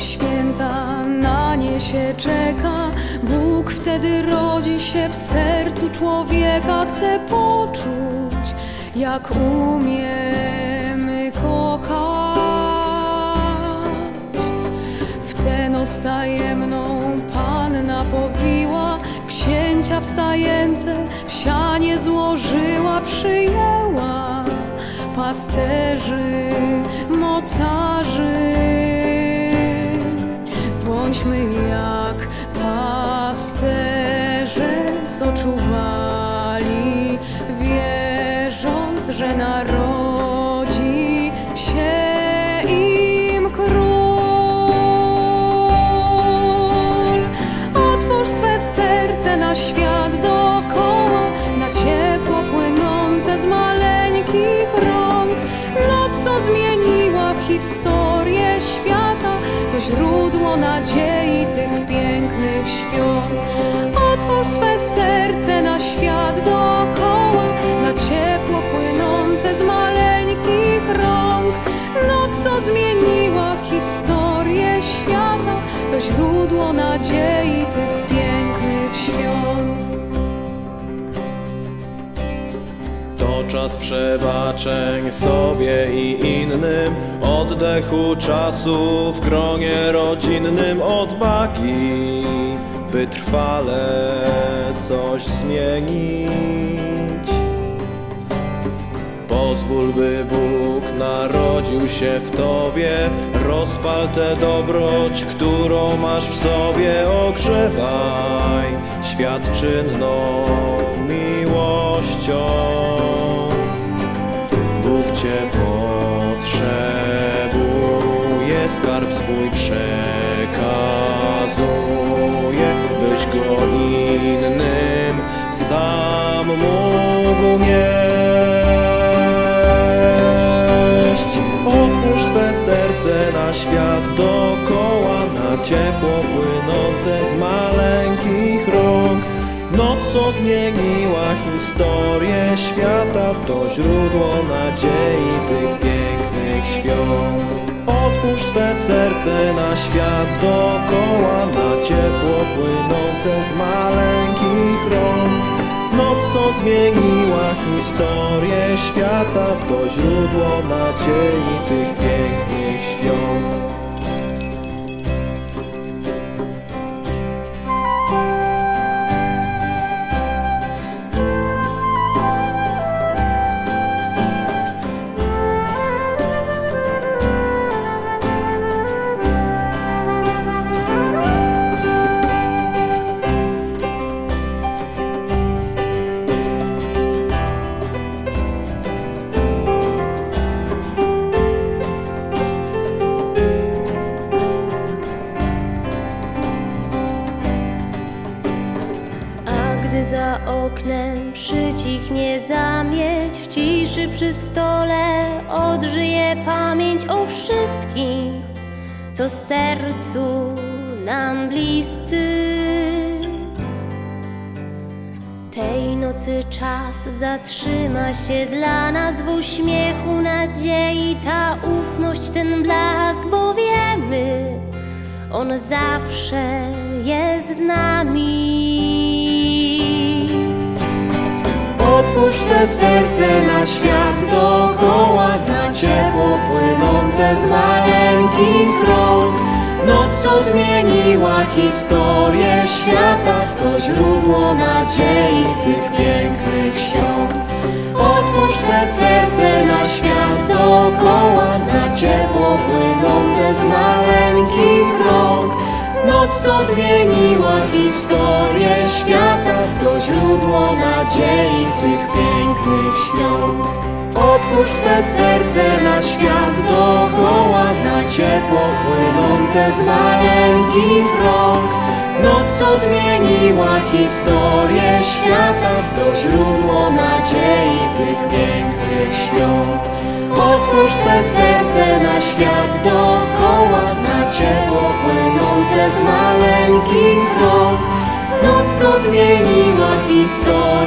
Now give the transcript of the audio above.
święta na nie się czeka. Bóg wtedy rodzi się w sercu człowieka, chce poczuć, jak umiemy kochać. W tę noc tajemną panna powiła, księcia wstające w sianie złożyła, przyjęła pasterzy, mocarzy. Bądźmy jak pasterze, co czuwali, wierząc, że narodzi się im król. Otwórz swe serce na świat dookoła, na ciepło płynące z maleńkich rąk. Noc, co zmieniła historię świata, to źródło nadziei tych pięknych świąt. Otwórz swe serce na świat dookoła, na ciepło płynące z maleńkich rąk. Noc, co zmieniła historię świata, to źródło nadziei Czas przebaczeń sobie i innym, oddechu czasu w gronie rodzinnym, odwagi, by trwale coś zmienić. Się w Tobie, rozpal tę dobroć, którą masz w sobie, ogrzewaj świat czynną miłością. Bóg Cię potrzebuje, skarb swój przekazuje, byś go innym sam mógł nieść. Na świat dookoła, na ciepło płynące z maleńkich rąk. Noc, co zmieniła historię świata, to źródło nadziei tych pięknych świąt. Otwórz swe serce na świat dookoła, na ciepło płynące zmieniła historię świata, to źródło nadziei tych pięknych świąt. Gdy za oknem przycichnie zamieć, w ciszy przy stole odżyje pamięć o wszystkich, co sercu nam bliscy. Tej nocy czas zatrzyma się dla nas w uśmiechu nadziei, ta ufność, ten blask, bo wiemy, on zawsze jest z nami. Otwórz swe serce na świat dookoła, na ciepło płynące z maleńkich rąk. Noc, co zmieniła historię świata, to źródło nadziei tych pięknych świąt. Otwórz swe serce na świat dookoła, na ciepło płynące z maleńkich rąk. Noc, co zmieniła historię świata, to źródło nadziei tych świąt. Otwórz swe serce na świat dookoła, na ciepło płynące z maleńkich rąk. Noc, co zmieniła historię świata, to źródło nadziei tych pięknych świąt. Otwórz swe serce na świat dookoła, na ciepło płynące z maleńkich rąk. Noc, co zmieniła historię